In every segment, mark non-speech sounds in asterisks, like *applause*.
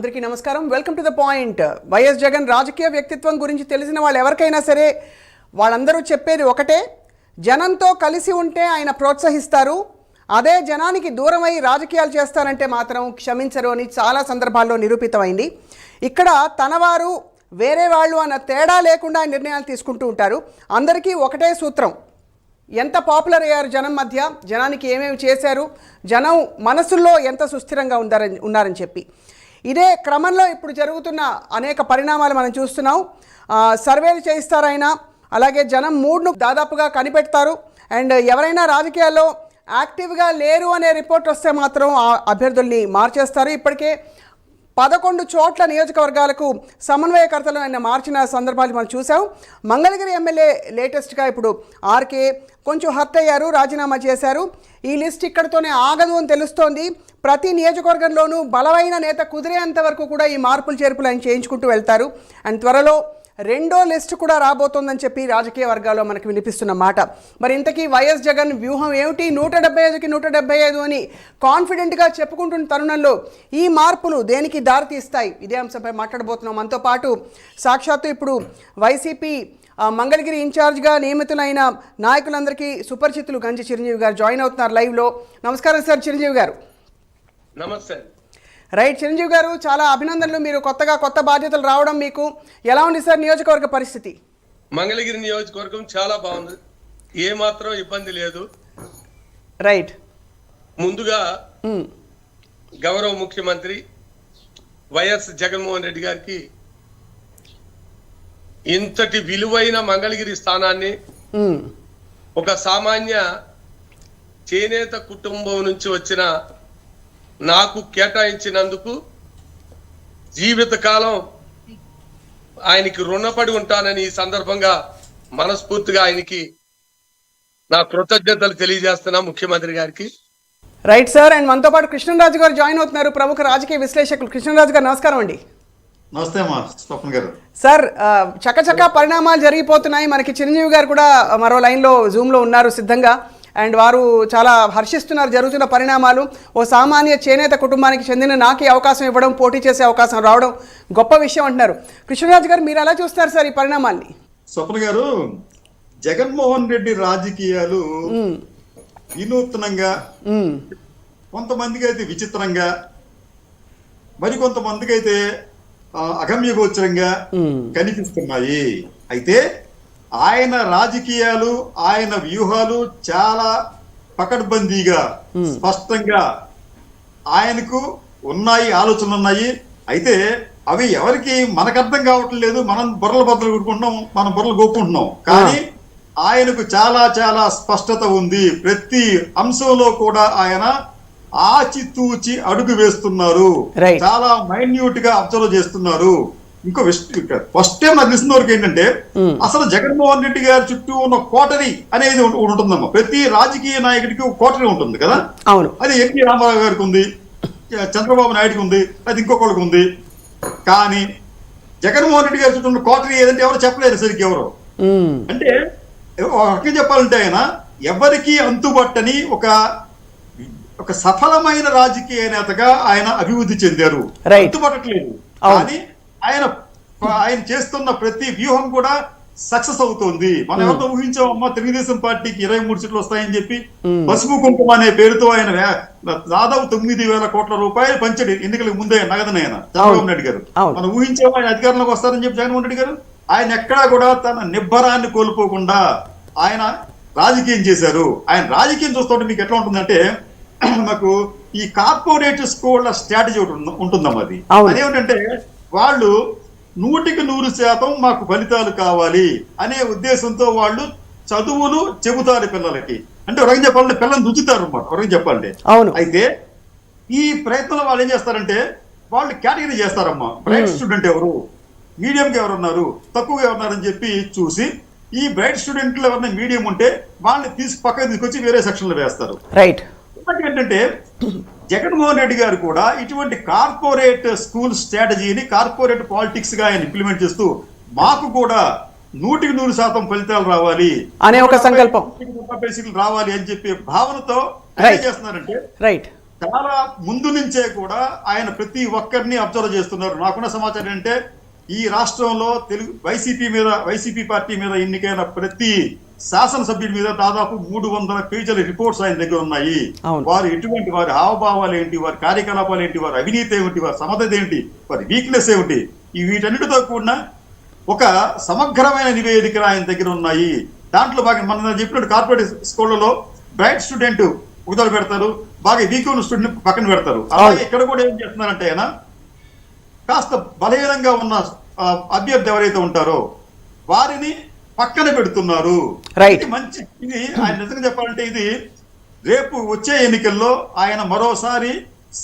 అందరికీ నమస్కారం. Welcome to the point YS Jagan రాజకీయ వ్యక్తిత్వం గురించి తెలిసిన వాళ్ళు ఎవరికైనా సరే వాళ్ళందరూ చెప్పేది ఒకటే. జనంతో కలిసి ఉంటే ఆయన ప్రోత్సహిస్తారు. అదే జనానికి దూరమై రాజకీయాలు చేస్తారంటే మాత్రం క్షమించరు అని చాలా సందర్భాల్లో నిరూపితమైంది. ఇక్కడ తనవారు వేరే వాళ్ళు అన్న తేడా లేకుండా నిర్ణయాలు తీసుకుంటూ ఉంటారు. అందరికీ ఒకటే సూత్రం. ఎంత పాపులర్ అయ్యారు జనం మధ్య? జనానికి ఏమేమి చేశారు? జనం మనసుల్లో ఎంత సుస్థిరంగా ఉన్నారని ఉన్నారని చెప్పి. ఇదే క్రమంలో ఇప్పుడు జరుగుతున్న అనేక పరిణామాలు మనం చూస్తున్నాం. సర్వేలు చేయిస్తారైనా అలాగే జనం మూడ్ను దాదాపుగా కనిపెడతారు. అండ్ ఎవరైనా రాజకీయాల్లో యాక్టివ్గా లేరు అనే రిపోర్ట్ వస్తే మాత్రం ఆ అభ్యర్థుల్ని మార్చేస్తారు. ఇప్పటికే పదకొండు చోట్ల నియోజకవర్గాలకు సమన్వయకర్తలు ఆయన మార్చిన సందర్భాలు మనం చూసాం మంగళగిరి ఎమ్మెల్యే లేటెస్ట్గా ఇప్పుడు ఆర్కే కొంచెం హర్ట్ అయ్యారు రాజీనామా చేశారు. ఈ లిస్ట్ ఇక్కడతోనే ఆగదు అని తెలుస్తోంది. ప్రతి నియోజకవర్గంలోనూ బలమైన నేత కుదిరేంత వరకు కూడా ఈ మార్పులు చేర్పులు ఆయన చేయించుకుంటూ వెళ్తారు. అండ్ త్వరలో రెండో లిస్ట్ కూడా రాబోతోందని చెప్పి రాజకీయ వర్గాల్లో మనకు వినిపిస్తున్న మాట. మరి ఇంతకీ వైఎస్ జగన్ వ్యూహం ఏమిటి? నూట డెబ్బై ఐదుకి నూట డెబ్బై ఐదు అని కాన్ఫిడెంట్గా చెప్పుకుంటున్న తరుణంలో ఈ మార్పులు దేనికి దారితీస్తాయి? ఇదే అంశంపై మాట్లాడబోతున్నాం. మనతో పాటు సాక్షాత్తు ఇప్పుడు వైసీపీ మంగళగిరి ఇన్ఛార్జ్గా నియమితులైన నాయకులందరికీ సుపరిచితులు గంజి చిరంజీవి గారు జాయిన్ అవుతున్నారు లైవ్లో. నమస్కారం సార్ చిరంజీవి గారు. నమస్తే. రైట్ చిరంజీవి గారు చాలా అభినందనలు. మీరు కొత్తగా కొత్త బాధ్యతలు రావడం మీకు ఎలా ఉంది సార్ నియోజకవర్గ పరిస్థితి? మంగళగిరి నియోజకవర్గం చాలా బాగుంది. ఏ మాత్రం ఇబ్బంది లేదు. రైట్. ముందుగా గౌరవ ముఖ్యమంత్రి వైఎస్ జగన్మోహన్ రెడ్డి గారికి ఇంతటి విలువైన మంగళగిరి స్థానాన్ని ఒక సామాన్య చేనేత కుటుంబం నుంచి వచ్చిన నాకు కేటాయించినందుకు జీవితకాలం ఆయనకి రుణపడి ఉంటానని ఈ సందర్భంగా మనస్ఫూర్తిగా ఆయనకి నా కృతజ్ఞతలు తెలియజేస్తున్నా ముఖ్యమంత్రి గారికి. రైట్ సార్ అండ్ మనతో పాటు కృష్ణరాజు గారు జాయిన్ అవుతున్నారు. ప్రముఖ రాజకీయ విశ్లేషకులు. కృష్ణరాజు గారు నమస్కారం అండి. నమస్తే అమ్మా స్వప్న గారు. సార్ ఆ, చకచకా పరిణామాలు జరిగిపోతున్నాయి. మనకి చిరంజీవి గారు కూడా మరో లైన్లో జూమ్లో ఉన్నారు సిద్ధంగా. అండ్ వారు చాలా హర్షిస్తున్నారు జరుగుతున్న పరిణామాలు. ఓ సామాన్య చేనేత కుటుంబానికి చెందిన నాకే అవకాశం ఇవ్వడం పోటీ చేసే అవకాశం రావడం గొప్ప విషయం అంటున్నారు. కృష్ణరాజు గారు మీరు ఎలా చూస్తారు సార్ ఈ పరిణామాల్ని స్వప్న గారు జగన్మోహన్ రెడ్డి రాజకీయాలు వినూత్నంగా కొంతమందికి అయితే విచిత్రంగా మరి కొంతమందికి అయితే అగమ్యగోచరంగా. కనిపిస్తున్నాయి. అయితే ఆయన రాజకీయాలు ఆయన వ్యూహాలు చాలా పకడ్బందీగా స్పష్టంగా ఆయనకు ఉన్నాయి ఆలోచనలు ఉన్నాయి. అయితే అవి ఎవరికి మనకు అర్థం కావటం లేదు మనం బుర్రల బద్దలు కొట్టుకుంటున్నాం మనం బుర్రలు గోపుకుంటున్నాం కానీ ఆయనకు చాలా చాలా స్పష్టత ఉంది. ప్రతి అంశంలో కూడా ఆయన ఆచితూచి అడుగు వేస్తున్నారు. చాలా మైన్యూట్గా అబ్జర్వ్ చేస్తున్నారు. ఇంకో ఫస్ట్ టైం నాకు తెలిసిన వరకు ఏంటంటే అసలు జగన్మోహన్ రెడ్డి గారి చుట్టూ ఉన్న కోటరీ అనేది ఉంట- ఉంటుందమ్మా. ప్రతి రాజకీయ నాయకుడికి ఒక కోటరీ ఉంటుంది కదా? అవును. అది ఎన్టీ రామారావు గారికి ఉంది చంద్రబాబు నాయుడుకి ఉంది అది ఇంకొకరికి ఉంది. కానీ జగన్మోహన్ రెడ్డి గారి చుట్టూ ఉన్న కోటరీ ఏదంటే ఎవరు చెప్పలేరు సరికి ఎవరు. అంటే ఒక రకంగా చెప్పాలంటే ఆయన ఎవరికి అంతుబట్టని ఒక ఒక సఫలమైన రాజకీయ నేతగా ఆయన అభివృద్ధి చెందారు. అంతుబట్టట్లేదు. అవును. కానీ ఆయన ఆయన చేస్తున్న ప్రతి వ్యూహం కూడా సక్సెస్ అవుతోంది. మనం ఎవరితో ఊహించామమ్మా? తెలుగుదేశం పార్టీకి ఇరవై మూడు సీట్లు వస్తాయని చెప్పి పసుపు కుంకుమ అనే పేరుతో ఆయన దాదాపు తొమ్మిది వేల కోట్ల రూపాయలు పంచాడు ఎన్నికలకు ముందే నగదన ఆయన చంద్రబాబు నాయుడు గారు. మనం ఊహించాము? ఆయన అధికారంలోకి వస్తారని చెప్పి జగన్మోహన్ రెడ్డి గారు? ఆయన ఎక్కడా కూడా తన నిబ్బరాన్ని కోల్పోకుండా ఆయన రాజకీయం చేశారు. ఆయన రాజకీయం చూస్తుంటే మీకు ఎట్లా ఉంటుందంటే *clears throat* మాకు ఈ కార్పొరేట్ స్కూళ్ళ స్ట్రాటజీ ఒకటి ఉంటుందమ్మా అది. అదేమిటంటే వాళ్ళు నూటికి నూరు శాతం మాకు ఫలితాలు కావాలి అనే ఉద్దేశంతో వాళ్ళు చదువులు చెబుతారు పిల్లలకి. అంటే ఒక రకంగా చెప్పాలంటే పిల్లల్ని దుచ్చుతారు అనమాట ఒక రకంగా చెప్పాలంటే అవును. అయితే ఈ ప్రయత్నంలో వాళ్ళు ఏం చేస్తారంటే వాళ్ళు కేటగిరీ చేస్తారమ్మా. బ్రైట్ స్టూడెంట్ ఎవరు? మీడియంకి ఎవరు ఉన్నారు? తక్కువగా ఉన్నారని చెప్పి చూసి ఈ బ్రైట్ స్టూడెంట్లు ఎవరైనా మీడియం ఉంటే వాళ్ళని తీసి పక్కన తీసుకొచ్చి వేరే సెక్షన్లో వేస్తారు. రైట్. ఏంటంటే జగన్మోహన్ రెడ్డి గారు కూడా ఇటువంటి కార్పొరేట్ స్కూల్ స్ట్రాటజీని కార్పొరేట్ పాలిటిక్స్గా ఆయన ఇంప్లిమెంట్ చేస్తూ మాకు కూడా నూటికి నూరు శాతం ఫలితాలు రావాలి అనే ఒక సంకల్పం. సీట్లు రావాలి అని చెప్పే భావనతో ఏం. చేస్తున్నారంటే రైట్ చాలా ముందు నుంచే కూడా ఆయన ప్రతి ఒక్కరిని అబ్జర్వ్ చేస్తున్నారు నాకున్న సమాచారం అంటే ఈ రాష్ట్రంలో తెలుగు వైసీపీ మీద వైసీపీ పార్టీ మీద ఎన్నికైన ప్రతి శాసనసభ్యుడి మీద దాదాపు మూడు వందల పేజీల రిపోర్ట్స్ ఆయన దగ్గర ఉన్నాయి. వారు ఎటువంటి వారి హావభావాలు ఏంటి? వారి కార్యకలాపాలు ఏంటి? వారి అవినీతి ఏమిటి? వారి సమర్థత ఏంటి? వారి వీక్నెస్ ఏమిటి? ఈ వీటన్నిటితో కూడిన ఒక సమగ్రమైన నివేదికలు ఆయన దగ్గర ఉన్నాయి. దాంట్లో బాగా మన చెప్పినట్టు కార్పొరేట్ స్కూళ్ళలో బ్రైట్ స్టూడెంట్ ఉదలు పెడతారు బాగా వీక్ ఉన్న స్టూడెంట్ పక్కన పెడతారు. అలాగే ఇక్కడ కూడా ఏం చేస్తున్నారంటే ఆయన కాస్త బలహీనంగా ఉన్న అభ్యర్థి ఎవరైతే ఉంటారో వారిని పక్కన పెడుతున్నారు. ఇది మంచి ఇది ఆయన నిజంగా చెప్పాలంటే ఇది రేపు వచ్చే ఎన్నికల్లో ఆయన మరోసారి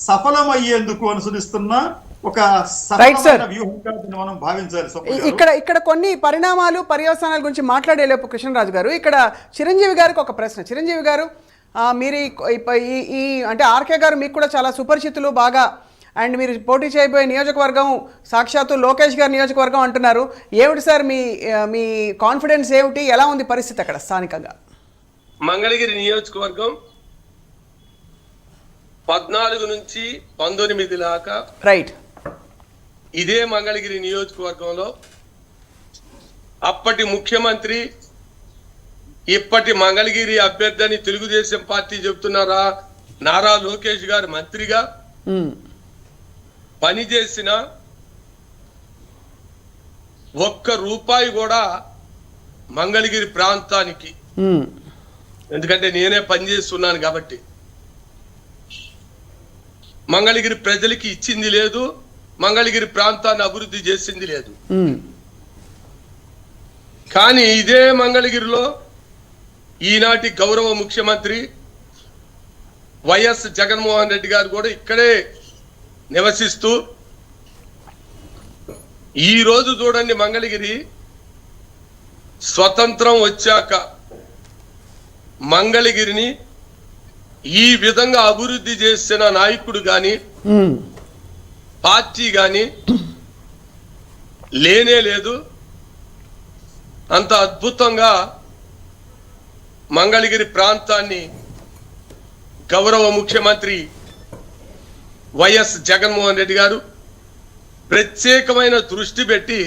సఫలమయ్యేందుకు అనుసరిస్తున్న ఒక ఇ- గారు. ఇక్కడ ఇక్కడ కొన్ని పరిణామాలు పర్యవసానాల గురించి మాట్లాడేలేపు కృష్ణరాజు గారు ఇక్కడ చిరంజీవి గారికి ఒక ప్రశ్న చిరంజీవి గారు మీరు ఈ అంటే ఆర్కే గారు మీకు కూడా చాలా సుపరిచితులు బాగా అండ్ మీరు పోటీ చేయబోయే నియోజకవర్గం సాక్షాత్తు లోకేష్ గారి నియోజకవర్గం అంటున్నారు. ఏమిటి సార్ మీ మీ కాన్ఫిడెన్స్ ఏమిటి? ఎలా ఉంది పరిస్థితి అక్కడ స్థానికంగా? మంగళగిరి నియోజకవర్గం పద్నాలుగు నుంచి పంతొమ్మిది దాకా రైట్. ఇదే మంగళగిరి నియోజకవర్గంలో అప్పటి ముఖ్యమంత్రి ఇప్పటి మంగళగిరి అభ్యర్థి అని తెలుగుదేశం పార్టీ చెబుతున్నారా? నారా లోకేష్ గారు మంత్రిగా. పనిచేసిన ఒక్క రూపాయి కూడా మంగళగిరి ప్రాంతానికి. ఎందుకంటే నేనే పనిచేస్తున్నాను కాబట్టి. మంగళగిరి ప్రజలకి ఇచ్చింది లేదు మంగళగిరి ప్రాంతాన్ని అభివృద్ధి చేసింది లేదు. కానీ ఇదే మంగళగిరిలో ఈనాటి గౌరవ ముఖ్యమంత్రి వైఎస్ జగన్మోహన్ రెడ్డి గారు కూడా ఇక్కడే నివసిస్తూ ఈ రోజు చూడండి మంగళగిరి స్వతంత్రం వచ్చాక మంగళగిరిని ఈ విధంగా అభివృద్ధి చేసిన నాయకుడు గాని పార్టీ గాని లేనే లేదు. అంత అద్భుతంగా మంగళగిరి ప్రాంతాన్ని గౌరవ ముఖ్యమంత్రి వైఎస్ జగన్మోహన్ రెడ్డి గారు ప్రత్యేకమైన దృష్టి పెట్టి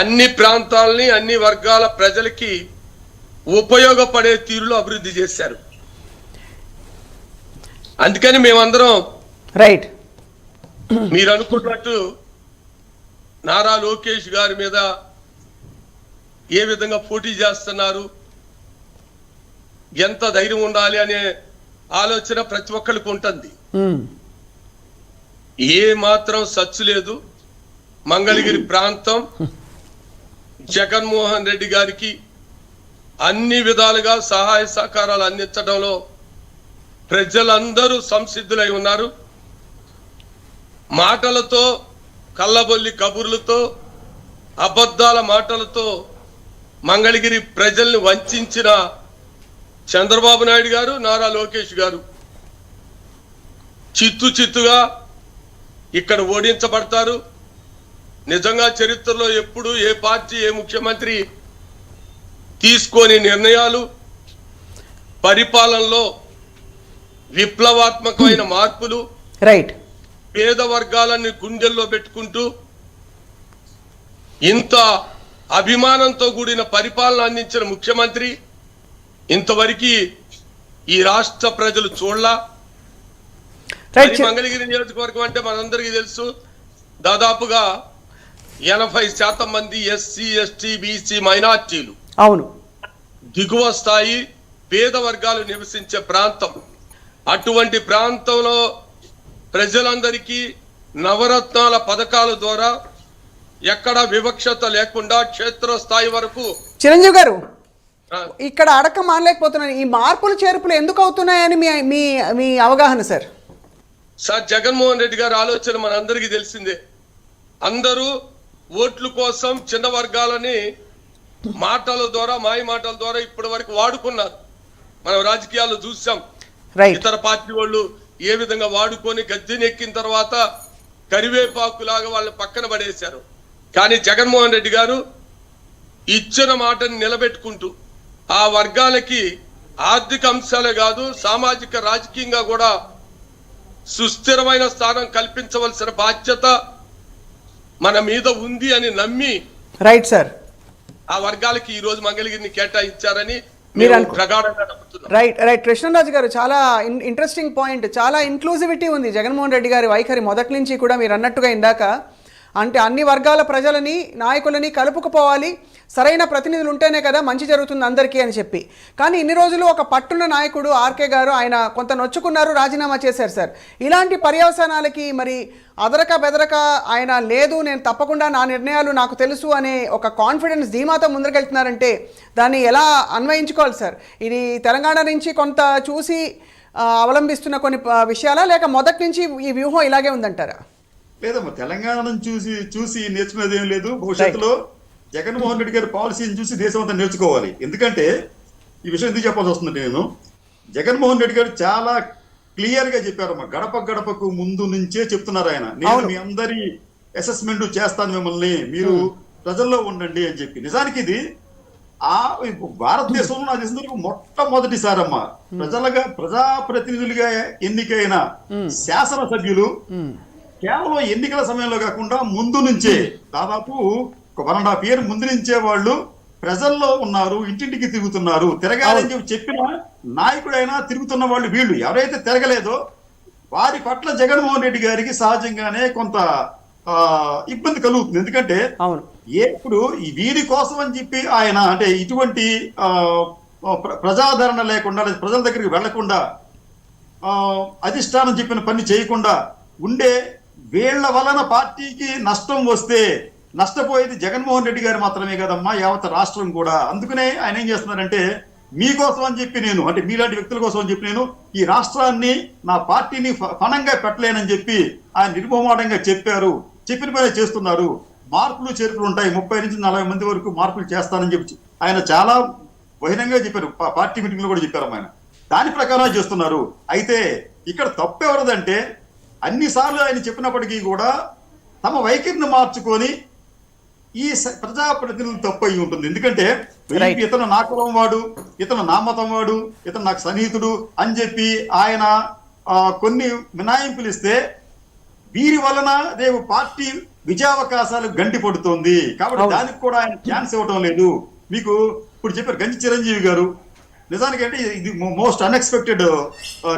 అన్ని ప్రాంతాలని అన్ని వర్గాల ప్రజలకి ఉపయోగపడే తీరులో అభివృద్ధి చేశారు. అందుకని మేమందరం రైట్. మీరు అనుకున్నట్టు నారా లోకేష్ గారి మీద ఏ విధంగా పోటీ చేస్తున్నారు? ఎంత ధైర్యం ఉండాలి అనే ఆలోచన ప్రతి ఒక్కరికి ఉంటుంది. ఏ మాత్రం సచ్చు లేదు. మంగళగిరి ప్రాంతం జగన్మోహన్ రెడ్డి గారికి అన్ని విధాలుగా సహాయ సహకారాలు అందించడంలో ప్రజలందరూ సంసిద్ధులై ఉన్నారు. మాటలతో కళ్ళబొల్లి కబుర్లతో అబద్ధాల మాటలతో మంగళగిరి ప్రజల్ని వంచిన చంద్రబాబు నాయుడు గారు నారా లోకేష్ గారు చిత్తు చిత్తుగా ఇక్కడ ఓడించబడతారు. నిజంగా చరిత్రలో ఎప్పుడు ఏ పార్టీ ఏ ముఖ్యమంత్రి తీసుకోని నిర్ణయాలు పరిపాలనలో విప్లవాత్మకమైన మార్పులు రైట్ పేద వర్గాలని గుండెల్లో పెట్టుకుంటూ ఇంత అభిమానంతో కూడిన పరిపాలన అందించిన ముఖ్యమంత్రి ఇంతవరకు ఈ రాష్ట్ర ప్రజలు చూడలా? మంగళగిరి నియోజకవర్గం అంటే మనందరికీ తెలుసు దాదాపుగా ఎనభై శాతం మంది ఎస్సీ ఎస్టీ బీసీ మైనార్టీలు. అవును. దిగువ స్థాయి పేద వర్గాలు నివసించే ప్రాంతం. అటువంటి ప్రాంతంలో ప్రజలందరికీ నవరత్నాల పథకాల ద్వారా ఎక్కడ వివక్షత లేకుండా క్షేత్ర స్థాయి వరకు చిరంజీవి గారు ఇక్కడ అడక మానలేకపోతున్నాను. ఈ మార్పులు చేర్పులు ఎందుకు అవుతున్నాయని మీ మీ మీ అవగాహన సార్? సార్ జగన్మోహన్ రెడ్డి గారి ఆలోచన మనందరికీ తెలిసిందే. అందరూ ఓట్ల కోసం చిన్న వర్గాలని మాటల ద్వారా మాయ మాటల ద్వారా ఇప్పటి వరకు వాడుకున్నారు. మనం రాజకీయాల్లో చూసాం ఇతర పార్టీ వాళ్ళు ఏ విధంగా వాడుకొని గద్దెనెక్కిన తర్వాత కరివేపాకు లాగా వాళ్ళని పక్కన పడేశారు. కానీ జగన్మోహన్ రెడ్డి గారు ఇచ్చిన మాటని నిలబెట్టుకుంటూ ఆ వర్గాలకి ఆర్థిక అంశాలే కాదు సామాజిక రాజకీయంగా కూడా సుస్థిరమైన స్థానం కల్పించవలసిన బాధ్యత మన మీద ఉంది అని నమ్మి రైట్ సార్ ఆ వర్గాలకి ఈ రోజు మంగళగిరిని కేటాయించారని మీరు రైట్ రైట్ కృష్ణరాజు గారు చాలా ఇంట్రెస్టింగ్ పాయింట్ చాలా ఇంక్లూజివిటీ ఉంది. జగన్మోహన్ రెడ్డి గారి వైఖరి మొదటి నుంచి కూడా మీరు అన్నట్టుగా ఇందాక అంటే అన్ని వర్గాల ప్రజలని నాయకులని కలుపుకుపోవాలి. సరైన ప్రతినిధులు ఉంటేనే కదా మంచి జరుగుతుంది అందరికీ అని చెప్పి. కానీ ఇన్ని రోజులు ఒక పట్టున్న నాయకుడు ఆర్కే గారు ఆయన కొంత నొచ్చుకున్నారు రాజీనామా చేశారు సార్. ఇలాంటి పర్యవసానాలకి మరి అదరక బెదరక ఆయన లేదు నేను తప్పకుండా నా నిర్ణయాలు నాకు తెలుసు అనే ఒక కాన్ఫిడెన్స్ ధీమాతో ముందరకెళ్తున్నారంటే దాన్ని ఎలా అన్వయించుకోవాలి సార్? ఇది తెలంగాణ నుంచి కొంత చూసి అవలంబిస్తున్న కొన్ని విషయాలా? లేక మొదటి నుంచి ఈ వ్యూహం ఇలాగే ఉందంటారా? లేదమ్మా తెలంగాణ నుంచి చూసి చూసి నేర్చుకునేది ఏం లేదు. భవిష్యత్తులో జగన్మోహన్ రెడ్డి గారి పాలసీని చూసి దేశం అంతా నేర్చుకోవాలి. ఎందుకంటే ఈ విషయం ఎందుకు చెప్పాల్సి వస్తుందంటే నేను జగన్మోహన్ రెడ్డి గారు చాలా క్లియర్గా చెప్పారమ్మా. గడప గడపకు ముందు నుంచే చెప్తున్నారు ఆయన. నేను. మీ అందరి అసెస్మెంట్ చేస్తాను మిమ్మల్ని. మీరు ప్రజల్లో ఉండండి అని చెప్పి. నిజానికి ఇది ఆ భారతదేశంలో నాకు తెలిసినందుకు మొట్టమొదటిసారమ్మా. ప్రజలుగా ప్రజాప్రతినిధులుగా ఎన్నికైన శాసనసభ్యులు కేవలం ఎన్నికల సమయంలో కాకుండా ముందు నుంచే దాదాపు ఒక వన్ అండ్ హాఫ్ ఇయర్ ముందు నుంచే వాళ్ళు ప్రజల్లో ఉన్నారు ఇంటింటికి తిరుగుతున్నారు. తిరగాలని చెప్పి చెప్పిన నాయకుడైనా తిరుగుతున్న వాళ్ళు వీళ్ళు. ఎవరైతే తిరగలేదో వారి పట్ల జగన్మోహన్ రెడ్డి గారికి సహజంగానే కొంత ఇబ్బంది కలుగుతుంది. ఎందుకంటే ఇప్పుడు వీరి కోసం అని చెప్పి ఆయన అంటే ఇటువంటి ప్రజాదరణ లేకుండా ప్రజల దగ్గరికి వెళ్ళకుండా అధిష్టానం చెప్పిన పని చేయకుండా ఉండే వీళ్ళ వలన పార్టీకి నష్టం వస్తే నష్టపోయేది జగన్మోహన్ రెడ్డి గారు మాత్రమే కదమ్మా యావత్ రాష్ట్రం కూడా. అందుకనే ఆయన ఏం చేస్తున్నారంటే మీకోసం అని చెప్పి నేను అంటే మీలాంటి వ్యక్తుల కోసం అని చెప్పి నేను ఈ రాష్ట్రాన్ని నా పార్టీని ఫ- ఫణంగా పెట్టలేనని చెప్పి ఆయన నిర్మోహమాటంగా చెప్పారు. చెప్పిన పని చేస్తున్నారు. మార్పులు చేర్పులు ఉంటాయి. ముప్పై నుంచి నలభై మంది వరకు మార్పులు చేస్తానని చెప్పి ఆయన చాలా బహిరంగంగా చెప్పారు. పార్టీ మీటింగ్లో కూడా చెప్పారు ఆయన. దాని ప్రకారం చేస్తున్నారు. అయితే ఇక్కడ తప్పు ఎవరిదంటే అన్నిసార్లు ఆయన చెప్పినప్పటికీ కూడా తమ వైఖరిని మార్చుకొని ఈ ప్రజాప్రతినిధులు తప్పు అయి ఉంటుంది ఎందుకంటే. ఇతను నా కులం వాడు ఇతను నా మతం వాడు ఇతను నాకు సన్నిహితుడు అని చెప్పి ఆయన కొన్ని మినాయింపులు ఇస్తే వీరి వలన రేపు పార్టీ విజయావకాశాలు గంటి పడుతోంది కాబట్టి. దానికి కూడా ఆయన ఛాన్స్ ఇవ్వటం లేదు మీకు ఇప్పుడు చెప్పారు గంజి చిరంజీవి గారు నిజానికి అంటే ఇది మోస్ట్ అన్ఎక్స్పెక్టెడ్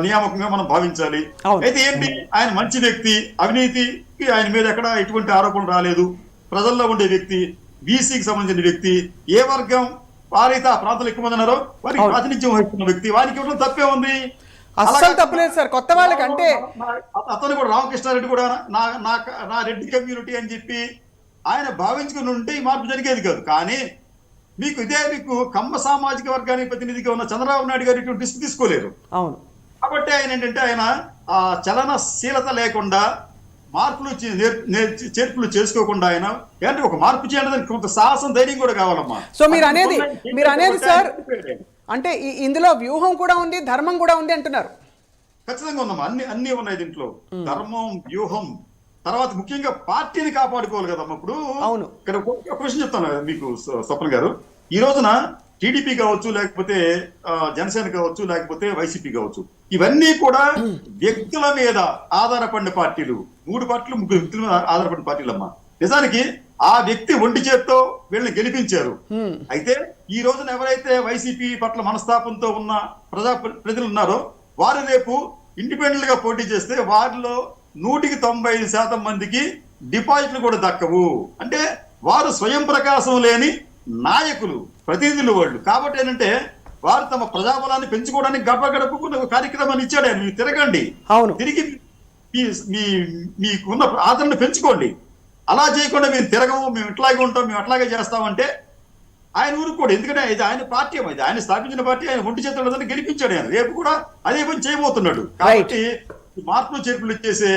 నియామకంగా మనం భావించాలి. అయితే ఏంటి? ఆయన మంచి వ్యక్తి అవినీతికి ఆయన మీద ఎక్కడ ఎటువంటి ఆరోపణలు రాలేదు. ప్రజల్లో ఉండే వ్యక్తి బీసీకి సంబంధించిన వ్యక్తి ఏ వర్గం వారైతే ఆ ప్రాంతాలు ఎక్కువ మంది ఉన్నారో. వారికి. ప్రాతినిధ్యం వహిస్తున్న వ్యక్తి. వారికి ఇవ్వడం తప్పే ఉంది? అస్సలు అలాగే తప్పులేదు సార్. కొత్త వాళ్ళకి అంటే- అతను కూడా రామకృష్ణారెడ్డి కూడా నా నా నా రెడ్డి కమ్యూనిటీ అని చెప్పి ఆయన భావించుకుని ఉంటే ఈ మార్పు జరిగేది కాదు. కానీ మీకు ఇదే మీకు కమ్మ సామాజిక వర్గానికి ప్రతినిధిగా ఉన్న చంద్రబాబు నాయుడు గారు ఇటువంటి రిస్క్ తీసుకోలేరు. అవును. కాబట్టి ఆయన ఏంటంటే ఆయన ఆ చలనశీలత లేకుండా మార్పులు చేర్పులు చేసుకోకుండా ఆయన ఏంటంటే ఒక మార్పు చేయడానికి కొంత సాహసం ధైర్యం కూడా కావాలమ్మా. సో మీరు అనేది మీరు అనేది సార్ ఖచ్చితంగా అంటే ఇందులో వ్యూహం కూడా ఉంది ధర్మం కూడా ఉంది అంటున్నారు. ఉందమ్మా. అన్ని అన్ని ఉన్నాయి దీంట్లో. ధర్మం వ్యూహం తర్వాత ముఖ్యంగా పార్టీని కాపాడుకోవాలి కదమ్మా ఇప్పుడు. అవును. ఇక్కడ ప్రశ్న చెప్తాను మీకు స్వ- స్వప్న గారు. ఈ రోజున టీడీపీ కావచ్చు లేకపోతే జనసేన కావచ్చు లేకపోతే వైసీపీ కావచ్చు ఇవన్నీ కూడా వ్యక్తుల మీద ఆధారపడిన పార్టీలు. మూడు పార్టీలు ముగ్గురు వ్యక్తుల మీద ఆధారపడిన పార్టీలమ్మా నిజానికి ఆ వ్యక్తి ఒంటి చేత్తో వీళ్ళని గెలిపించారు. అయితే ఈ రోజున ఎవరైతే వైసీపీ పట్ల మనస్తాపంతో ఉన్న ప్రజా ప్ర- ప్రజలు ఉన్నారో వారు రేపు ఇండిపెండెంట్గా పోటీ చేస్తే వారిలో నూటికి తొంభై ఐదు శాతం మందికి డిపాజిట్లు కూడా దక్కవు. అంటే వారు స్వయం ప్రకాశం లేని నాయకులు ప్రతినిధులు వాళ్ళు. కాబట్టి ఏంటంటే వారు తమ ప్రజాబలాన్ని పెంచుకోవడానికి గడప గడపకు ఒక కార్యక్రమాన్ని ఇచ్చాడు ఆయన మీరు తిరగండి. అవును. తిరిగి మీ మీ మీకున్న ఆదరణ పెంచుకోండి. అలా చేయకుండా మేము తిరగము మేము ఇట్లాగే ఉంటాం మేము అట్లాగే చేస్తామంటే ఆయన ఊరుకోడు ఎందుకంటే ఇది ఆయన పార్టీ ఇది ఆయన స్థాపించిన పార్టీ ఆయన ఒంటి చేతులు గెలిపించాడు ఆయన. రేపు కూడా అదే పని చేయబోతున్నాడు. కాబట్టి మార్పులు చేర్పులు చేసే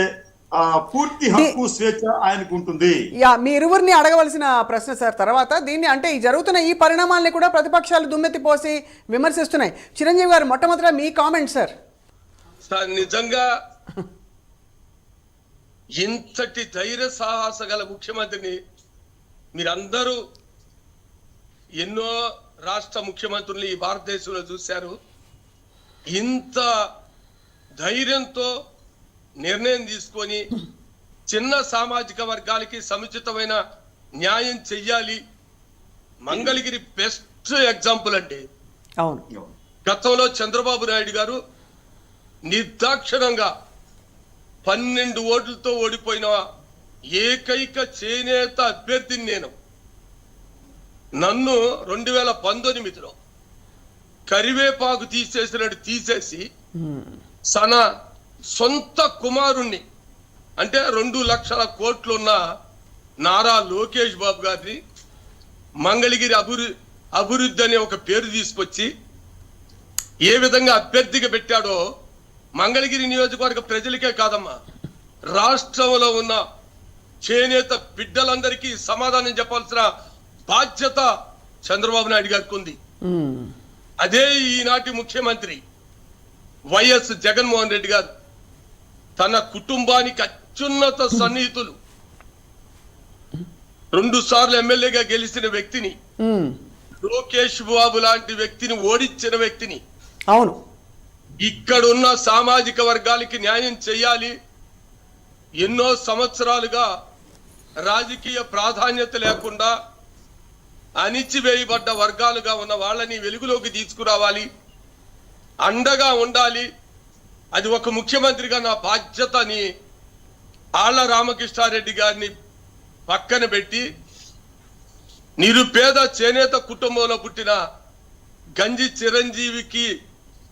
ఆ, పూర్తి హక్కు స్వేచ్ఛ ఆయనకు ఉంటుంది యా మీ ఇరువురిని అడగవలసిన ప్రశ్న సార్. తర్వాత దీన్ని అంటే ఈ జరుగుతున్న ఈ పరిణామాల్ని కూడా ప్రతిపక్షాలు దుమ్మెత్తి పోసి విమర్శిస్తున్నాయి. చిరంజీవి గారు మొట్టమొదట మీ కామెంట్ సార్. సార్ నిజంగా ఇంతటి ధైర్య సాహస గల ముఖ్యమంత్రిని మీరందరూ ఎన్నో రాష్ట్ర ముఖ్యమంత్రుల్ని ఈ భారతదేశంలో చూశారు. ఇంత ధైర్యంతో నిర్ణయం తీసుకొని చిన్న సామాజిక వర్గాలకి సముచితమైన న్యాయం చెయ్యాలి. మంగళగిరి బెస్ట్ ఎగ్జాంపుల్ అండి. అవును. గతంలో చంద్రబాబు నాయుడు గారు నిర్దాక్షిణంగా పన్నెండు ఓట్లతో ఓడిపోయిన ఏకైక చేనేత అభ్యర్థిని నేను. నన్ను రెండు వేల పంతొమ్మిదిలో కరివేపాకు తీసేసినట్టు తీసేసి సన సొంత కుమారుణ్ణి. అంటే రెండు లక్షల కోట్లున్న నారా లోకేష్ బాబు గారిని మంగళగిరి అభివృద్ధి అభివృద్ధి అనే ఒక పేరు తీసుకొచ్చి ఏ విధంగా అభ్యర్థిగా పెట్టాడో మంగళగిరి నియోజకవర్గ ప్రజలకే కాదమ్మా. రాష్ట్రంలో ఉన్న చేనేత బిడ్డలందరికీ సమాధానం చెప్పాల్సిన బాధ్యత చంద్రబాబు నాయుడు గారికి ఉంది. అదే ఈనాటి ముఖ్యమంత్రి. వైఎస్ జగన్మోహన్ రెడ్డి గారు తన కుటుంబానికి అత్యున్నత సన్నిహితులు. రెండు సార్లు ఎమ్మెల్యేగా గెలిచిన వ్యక్తిని. లోకేష్ బాబు లాంటి వ్యక్తిని ఓడించిన వ్యక్తిని. అవును. ఇక్కడున్న సామాజిక వర్గాలకి న్యాయం చేయాలి. ఎన్నో సంవత్సరాలుగా రాజకీయ ప్రాధాన్యత లేకుండా అణిచివేయబడ్డ వర్గాలుగా ఉన్న వాళ్ళని వెలుగులోకి తీసుకురావాలి. అండగా ఉండాలి. అది ఒక ముఖ్యమంత్రిగా నా బాధ్యత అని ఆళ్ళ రామకృష్ణారెడ్డి గారిని పక్కన పెట్టి నిరుపేద చేనేత కుటుంబంలో పుట్టిన గంజి చిరంజీవికి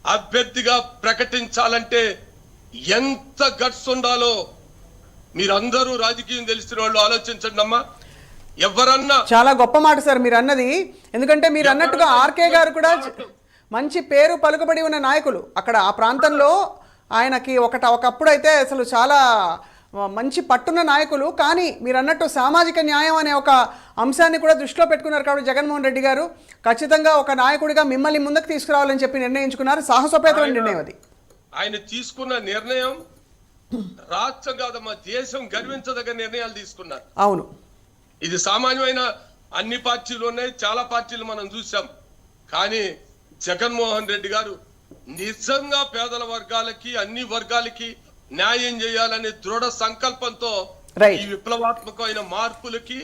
అభ్యర్థిగా ప్రకటించాలంటే ఎంత గట్స్ ఉండాలో మీరందరూ రాజకీయం తెలిసిన వాళ్ళు ఆలోచించండి అమ్మా. ఎవరన్నా చాలా గొప్ప మాట సార్ మీరు అన్నది ఎందుకంటే మీరు అన్నట్టుగా ఆర్కే గారు కూడా మంచి పేరు పలుకుబడి ఉన్న నాయకులు. అక్కడ ఆ ప్రాంతంలో ఆయనకి ఒకట ఒకప్పుడు అయితే అసలు చాలా మంచి పట్టున్న నాయకులు. కానీ మీరు అన్నట్టు సామాజిక న్యాయం అనే ఒక అంశాన్ని కూడా దృష్టిలో పెట్టుకున్నారు కాబట్టి జగన్మోహన్ రెడ్డి గారు. ఖచ్చితంగా ఒక నాయకుడిగా మిమ్మల్ని ముందుకు తీసుకురావాలని చెప్పి నిర్ణయించుకున్నారు. సాహసోపేతమైన నిర్ణయం అది. ఆయన తీసుకున్న నిర్ణయం రాష్ట్రం కాదమ్మా దేశం గర్వించదగ్గ నిర్ణయాలు తీసుకున్నారు. అవును. ఇది సామాన్యమైన అన్ని పార్టీలు ఉన్నాయి చాలా పార్టీలు మనం చూసాం కానీ జగన్మోహన్ రెడ్డి గారు నిజంగా పేదల వర్గాలకి అన్ని వర్గాలకి న్యాయం చేయాలనే దృఢ సంకల్పంతో. ఈ విప్లవాత్మకమైన మార్పులకి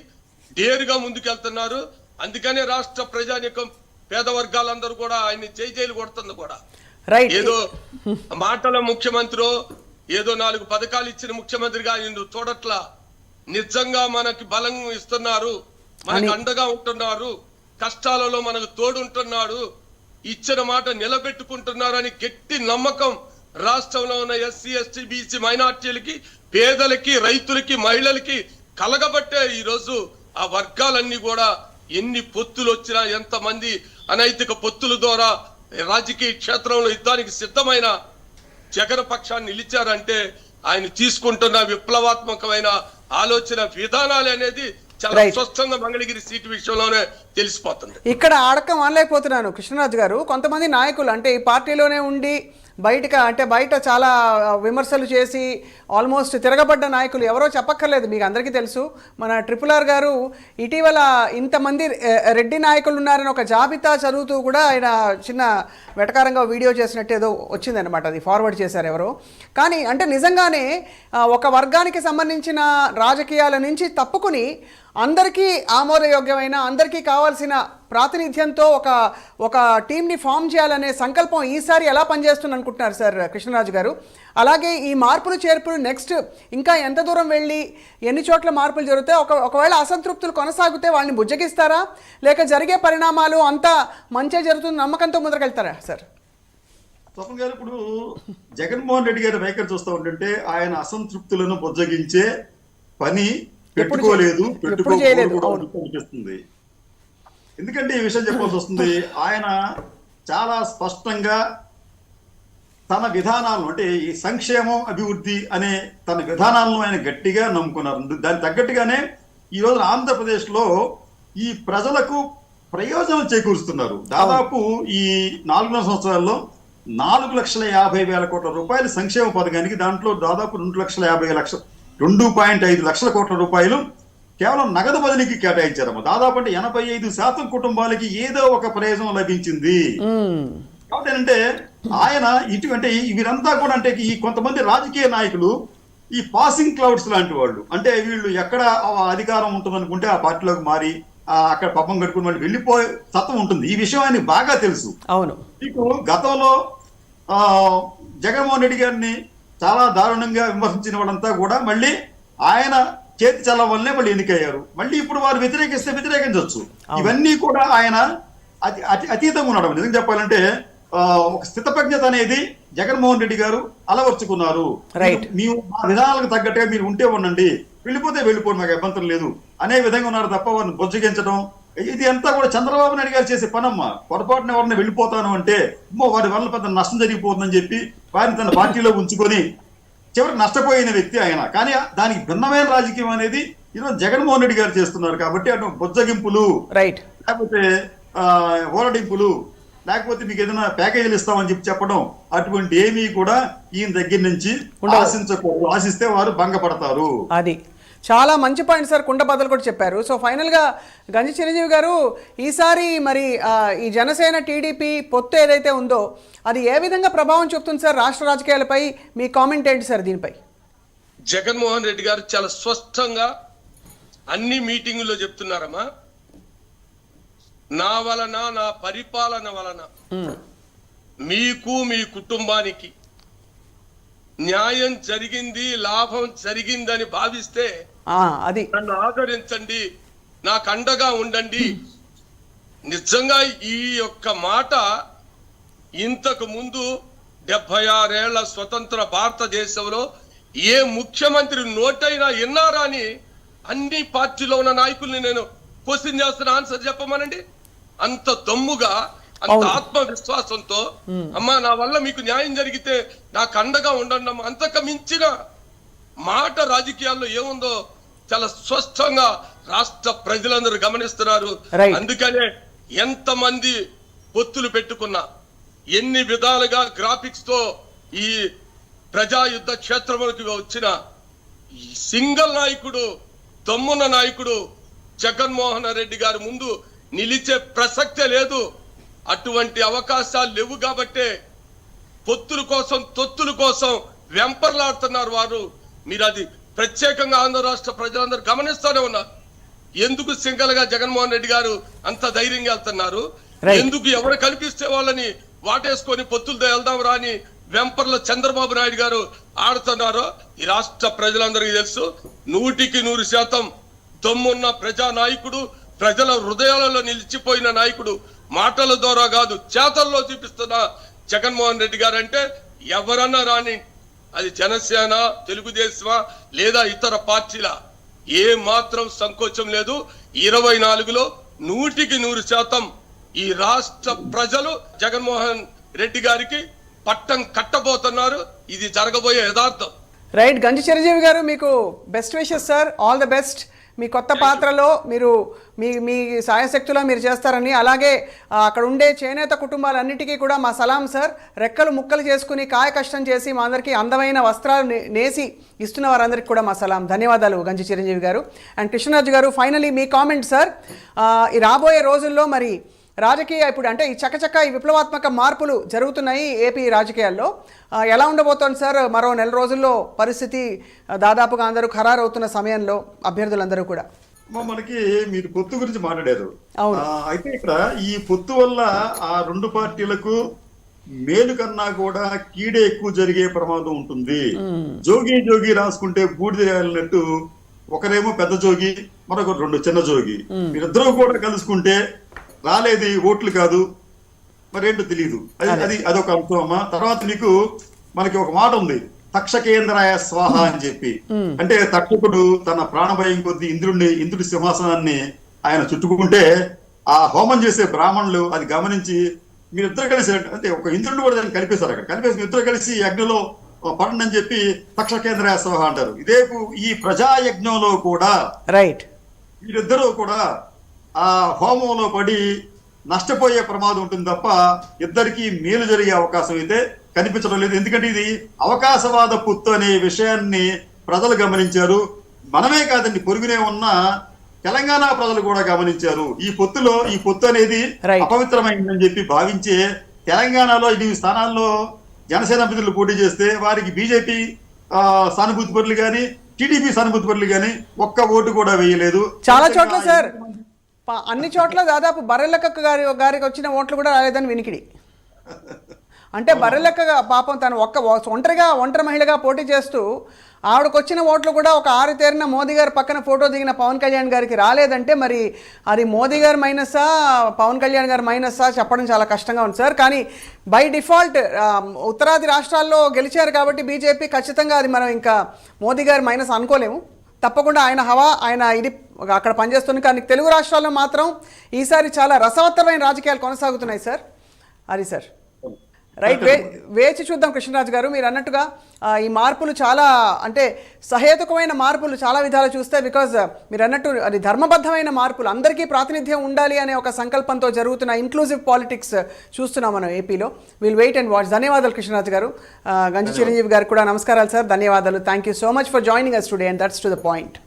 డేరుగా ముందుకెళ్తున్నారు. అందుకనే రాష్ట్ర ప్రజానికం పేద వర్గాలందరూ కూడా ఆయన్ని చేయి జైలు కొడుతుంది కూడా. ఏదో మాటల ముఖ్యమంత్రి ఏదో నాలుగు పథకాలు ఇచ్చిన ముఖ్యమంత్రిగా ఆయన చూడట్లా నిజంగా మనకి బలం ఇస్తున్నారు. మనకు అండగా ఉంటున్నారు. కష్టాలలో మనకు తోడుంటున్నాడు ఇచ్చిన మాట నిలబెట్టుకుంటున్నారని గట్టి నమ్మకం రాష్ట్రంలో ఉన్న ఎస్సీ ఎస్టీ బీసీ మైనార్టీలకి పేదలకి రైతులకి మహిళలకి కలగబట్టే ఈరోజు ఆ వర్గాలన్నీ కూడా ఎన్ని పొత్తులు వచ్చినా ఎంతమంది అనైతిక పొత్తుల ద్వారా రాజకీయ క్షేత్రంలో యుద్ధానికి సిద్ధమైన జగన్ పక్షాన్ని నిలిచారంటే ఆయన తీసుకుంటున్న విప్లవాత్మకమైన ఆలోచన విధానాలు అనేది చాలా. స్పష్టంగా మంగళగిరి సీటు విషయంలోనే తెలిసిపోతుంది. ఇక్కడ అడకం అనలేకపోతున్నాను కృష్ణరాజు గారు. కొంతమంది నాయకులు అంటే ఈ పార్టీలోనే ఉండి బయటక అంటే బయట చాలా విమర్శలు చేసి ఆల్మోస్ట్ తిరగబడ్డ నాయకులు ఎవరో చెప్పక్కర్లేదు మీకు అందరికీ తెలుసు. మన ట్రిపుల్ ఆర్ గారు ఇటీవల ఇంతమంది రెడ్డి నాయకులు ఉన్నారని ఒక జాబితా చదువుతూ కూడా ఆయన చిన్న వెటకారంగా వీడియో చేసినట్టు ఏదో వచ్చిందనమాట అది ఫార్వర్డ్ చేశారు ఎవరో. కానీ అంటే నిజంగానే ఒక వర్గానికి సంబంధించిన రాజకీయాల నుంచి తప్పుకుని అందరికీ ఆమోదయోగ్యమైన అందరికీ కావాల్సిన ప్రాతినిధ్యంతో ఒక ఒక టీంని ఫామ్ చేయాలనే సంకల్పం ఈసారి ఎలా పనిచేస్తుంది అనుకుంటున్నారు సార్ కృష్ణరాజు గారు? అలాగే ఈ మార్పులు చేర్పులు నెక్స్ట్ ఇంకా ఎంత దూరం వెళ్ళి ఎన్ని చోట్ల మార్పులు జరిగితే ఒక ఒకవేళ అసంతృప్తులు కొనసాగితే వాళ్ళని బుజ్జగిస్తారా లేక జరిగే పరిణామాలు అంతా మంచిగా జరుగుతుంది నమ్మకంతో ముందరకెళ్తారా సార్? స్వప్న గారు ఇప్పుడు జగన్మోహన్ రెడ్డి గారి వైఖరి చూస్తూ ఉంటుంటే ఆయన అసంతృప్తులను బుజ్జగించే పని పెట్టుకోలేదు. ఎప్పుడు చేయలేదు, అనిపిస్తుంది. ఎందుకంటే ఈ విషయం చెప్పాల్సి వస్తుంది *laughs* ఆయన చాలా స్పష్టంగా తన విధానాలను అంటే ఈ సంక్షేమం అభివృద్ధి అనే తన విధానాలను ఆయన గట్టిగా నమ్ముకున్నారు. దానికి తగ్గట్టుగానే ఈ రోజు ఆంధ్రప్రదేశ్లో ఈ ప్రజలకు ప్రయోజనం చేకూరుస్తున్నారు. దాదాపు ఈ నాలుగున్నర సంవత్సరాల్లో నాలుగు లక్షల యాభై వేల కోట్ల రూపాయల సంక్షేమ పథకానికి దాంట్లో దాదాపు రెండు లక్షల యాభై లక్షల రెండు పాయింట్ ఐదు లక్షల కోట్ల రూపాయలు కేవలం నగదు బదిలీకి కేటాయించారమ్మా. దాదాపు అంటే ఎనభై ఐదు శాతం కుటుంబాలకి ఏదో ఒక ప్రయోజనం లభించింది. కాబట్టి ఏంటంటే ఆయన ఇటువంటి వీరంతా కూడా అంటే ఈ కొంతమంది రాజకీయ నాయకులు ఈ పాసింగ్ క్లౌడ్స్ లాంటి వాళ్ళు. అంటే వీళ్ళు ఎక్కడ అధికారం ఉంటుంది అనుకుంటే ఆ పార్టీలోకి మారి అక్కడ పప్పం కట్టుకుని వాళ్ళు వెళ్ళిపోయే తత్వం ఉంటుంది. ఈ విషయం ఆయనకి బాగా తెలుసు. అవును. మీకు గతంలో ఆ, జగన్మోహన్ రెడ్డి గారిని చాలా దారుణంగా విమర్శించిన వాళ్ళంతా కూడా మళ్ళీ ఆయన చేతి చల్ల వల్లే మళ్ళీ ఎన్నికయ్యారు. మళ్ళీ ఇప్పుడు వారు వ్యతిరేకిస్తే వ్యతిరేకించవచ్చు ఇవన్నీ కూడా ఆయన అతి అతి అతీతంగా ఉండడం. నిజంగా చెప్పాలంటే ఒక స్థితప్రజ్ఞత అనేది జగన్మోహన్ రెడ్డి గారు అలవర్చుకున్నారు. మీరు మా విధానాలకు తగ్గట్టుగా మీరు ఉంటే ఉండండి. వెళ్ళిపోతే వెళ్ళిపోండి మాకు అభ్యంతరం లేదు. అనే విధంగా ఉన్నారు తప్ప వారిని బొజ్జగించడం ఇది అంతా కూడా చంద్రబాబు నాయుడు గారు చేసే పనమ్మా. పొరపాటున ఎవరిని వెళ్ళిపోతాను అంటే అమ్మో వారి వల్ల పెద్ద నష్టం జరిగిపోతుందని చెప్పి వారిని తన పార్టీలో ఉంచుకొని చివరికి నష్టపోయిన వ్యక్తి ఆయన. కానీ దానికి భిన్నమైన రాజకీయం అనేది ఈరోజు జగన్మోహన్ రెడ్డి గారు చేస్తున్నారు కాబట్టి అటు బొజ్జగింపులు రైట్ లేకపోతే ఓరడింపులు లేకపోతే మీకు ఏదైనా ప్యాకేజీలు ఇస్తామని చెప్పి చెప్పడం అటువంటి ఏమీ కూడా ఈయన దగ్గర నుంచి. ఆశించకూడదు. ఆశిస్తే వారు భంగపడతారు. అది. చాలా మంచి పాయింట్ సార్ కుండ బదులు కూడా చెప్పారు. సో ఫైనల్గా గంజి చిరంజీవి గారు ఈసారి మరి ఈ జనసేన టీడీపీ పొత్తు ఏదైతే ఉందో అది ఏ విధంగా ప్రభావం చూపుతుంది సార్ రాష్ట్ర రాజకీయాలపై? మీ కామెంట్ ఏంటి సార్ దీనిపై? జగన్మోహన్ రెడ్డి గారు చాలా స్పష్టంగా అన్ని మీటింగుల్లో చెప్తున్నారమ్మా. నా వలన నా పరిపాలన వలన మీకు మీ కుటుంబానికి న్యాయం జరిగింది లాభం జరిగిందని భావిస్తే అది. నన్ను ఆదరించండి నాకు అండగా ఉండండి. నిజంగా ఈ యొక్క మాట ఇంతకు ముందు డెబ్బై ఆరేళ్ళ స్వతంత్ర భారతదేశంలో ఏ ముఖ్యమంత్రి నోటైనా విన్నారా అని అన్ని పార్టీలో ఉన్న నాయకుల్ని నేను క్వశ్చన్ చేస్తున్న ఆన్సర్ చెప్పమనండి. అంత దమ్ముగా అంత. ఆత్మవిశ్వాసంతో అమ్మా నా వల్ల మీకు న్యాయం జరిగితే నాకు అండగా ఉండండి అంతకు మించిన మాట రాజకీయాల్లో ఏముందో చాలా స్పష్టంగా రాష్ట్ర ప్రజలందరూ గమనిస్తున్నారు. అందుకనే ఎంతమంది పొత్తులు పెట్టుకున్నా ఎన్ని విధాలుగా గ్రాఫిక్స్తో ఈ ప్రజాయుద్ధ క్షేత్రములకు వచ్చిన సింగల్ నాయకుడు దమ్మున్న నాయకుడు జగన్మోహన్ రెడ్డి గారి ముందు నిలిచే ప్రసక్తే లేదు అటువంటి అవకాశాలు లేవు కాబట్టే పొత్తుల కోసం తొత్తుల కోసం వెంపర్లాడుతున్నారు వారు. మీరు అది ప్రత్యేకంగా ఆంధ్ర రాష్ట్ర ప్రజలందరూ గమనిస్తూనే ఉన్నారు. ఎందుకు సింగల్గా జగన్మోహన్ రెడ్డి గారు అంత ధైర్యంగా వెళ్తున్నారు. ఎందుకు ఎవరు కనిపిస్తే వాళ్ళని వాటేసుకొని పొత్తులతో వెళ్దాం రాని వెంపర్ల చంద్రబాబు నాయుడు గారు ఆడుతున్నారో ఈ రాష్ట్ర ప్రజలందరికీ తెలుసు. నూటికి నూరు శాతం దమ్మున్న ప్రజా నాయకుడు ప్రజల హృదయాలలో నిలిచిపోయిన నాయకుడు మాటల ద్వారా కాదు చేతల్లో చూపిస్తున్న జగన్మోహన్ రెడ్డి గారు అంటే ఎవరన్నా రాని అది జనసేన తెలుగుదేశమా లేదా ఇతర పార్టీల. ఏ మాత్రం సంకోచం లేదు. ఇరవై నాలుగులో నూటికి నూరు శాతం ఈ రాష్ట్ర ప్రజలు జగన్మోహన్ రెడ్డి గారికి పట్టం కట్టబోతున్నారు. ఇది జరగబోయే యథార్థం. రైట్ గంజి చిరంజీవి గారు మీకు best wishes sir all the best మీ కొత్త పాత్రలో మీరు మీ మీ సాయశక్తిలో మీరు చేస్తారని అలాగే అక్కడ ఉండే చేనేత కుటుంబాలన్నిటికీ కూడా మా సలాం సార్ రెక్కలు ముక్కలు చేసుకుని కాయ కష్టం చేసి మా అందరికీ అందమైన వస్త్రాలు నేసి ఇస్తున్న వారందరికీ కూడా మా సలాం. ధన్యవాదాలు గంజి చిరంజీవి గారు. అండ్ కృష్ణరాజు గారు ఫైనలీ మీ కామెంట్ సార్. ఈ రాబోయే రోజుల్లో మరి రాజకీయ ఇప్పుడు అంటే ఈ చకచక ఈ విప్లవాత్మక మార్పులు జరుగుతున్నాయి ఏపీ రాజకీయాల్లో. ఎలా ఉండబోతోంది సార్? మరో నెల రోజుల్లో పరిస్థితి దాదాపుగా అందరూ ఖరారు అవుతున్న సమయంలో అభ్యర్థులందరూ కూడా. మనకి మీరు పొత్తు గురించి మాట్లాడారు. అయితే ఇక్కడ ఈ పొత్తు వల్ల ఆ రెండు పార్టీలకు మేలు కన్నా కూడా కీడే ఎక్కువ జరిగే ప్రమాదం ఉంటుంది. జోగి జోగి రాసుకుంటే బూడిద రాలినట్టు ఒకరేమో పెద్ద జోగి మరొక రెండు చిన్న జోగి. మీరిద్దరూ కూడా కలుసుకుంటే రాలేది ఓట్లు కాదు. మరేంటో తెలియదు అది అది. అదొక అంశం అమ్మా. తర్వాత నీకు మనకి ఒక మాట ఉంది. తక్షకేంద్రాయ స్వాహ అని చెప్పి. అంటే తక్షకుడు తన ప్రాణభయం కొద్ది ఇంద్రుడిని ఇంద్రుడి సింహాసనాన్ని ఆయన చుట్టుకుంటే ఆ హోమం చేసే బ్రాహ్మణులు అది గమనించి మీరిద్దరు కలిసి అంటే ఒక ఇంద్రుడిని కూడా దాన్ని కలిపేశారు అక్కడ. కలిపేసి ఇద్దరు కలిసి అగ్నిలో పడండి అని చెప్పి తక్షకేంద్రాయ స్వాహ అంటారు. ఇదే ఈ ప్రజాయజ్ఞంలో కూడా రైట్ వీరిద్దరూ కూడా ఆ హోమంలో పడి నష్టపోయే ప్రమాదం ఉంటుంది తప్ప ఇద్దరికి మేలు జరిగే అవకాశం అయితే కనిపించడం లేదు. ఎందుకంటే ఇది అవకాశవాద పుత్తు అనే విషయాన్ని ప్రజలు గమనించారు. మనమే కాదండి పొరుగునే ఉన్న తెలంగాణ ప్రజలు కూడా గమనించారు. ఈ పొత్తులో ఈ పొత్తు అనేది. అపవిత్రమైందని చెప్పి భావించే తెలంగాణలో ఎనిమిది స్థానాల్లో జనసేన అభ్యర్థులు పోటీ చేస్తే వారికి బీజేపీ సానుభూతి పరులు కానీ టీడీపీ సానుభూతి పరులు కానీ ఒక్క ఓటు కూడా వేయలేదు. చాలా చోట్ల సార్ అన్ని చోట్ల దాదాపు బర్రెలక్క గారి గారికి వచ్చిన ఓట్లు కూడా రాలేదని వినికిడి. అంటే బర్రెలక్క పాపం తను ఒక్క ఒంటరిగా ఒంటరి మహిళగా పోటీ చేస్తూ ఆవిడకు వచ్చిన ఓట్లు కూడా ఒక ఆరు తేరిన మోదీ గారి పక్కన ఫోటో దిగిన పవన్ కళ్యాణ్ గారికి రాలేదంటే మరి అది మోదీ గారు మైనసా పవన్ కళ్యాణ్ గారు మైనసా చెప్పడం చాలా కష్టంగా ఉంది సార్. కానీ బై డిఫాల్ట్ ఉత్తరాది రాష్ట్రాల్లో గెలిచారు కాబట్టి బీజేపీ ఖచ్చితంగా అది మనం ఇంకా మోదీ గారి మైనస్ అనుకోలేము. తప్పకుండా ఆయన హవా ఆయన ఇది అక్కడ పనిచేస్తుంది. కానీ తెలుగు రాష్ట్రాల్లో మాత్రం ఈసారి చాలా రసవత్తరమైన రాజకీయాలు కొనసాగుతున్నాయి సార్. అది సార్. రైట్ వే వేచి చూద్దాం కృష్ణరాజు గారు. మీరు అన్నట్టుగా ఈ మార్పులు చాలా అంటే సహేతుకమైన మార్పులు చాలా విధాలు చూస్తే బికాజ్ మీరు అన్నట్టు అది ధర్మబద్ధమైన మార్పులు అందరికీ ప్రాతినిధ్యం ఉండాలి అనే ఒక సంకల్పంతో జరుగుతున్న ఇంక్లూజివ్ పాలిటిక్స్ చూస్తున్నాం మనం ఏపీలో. విల్ వెయిట్ అండ్ వాచ్ ధన్యవాదాలు కృష్ణరాజు గారు. గంజి చిరంజీవి గారు కూడా నమస్కారాలు సార్. ధన్యవాదాలు. Thank you so much for joining us today and that's to the point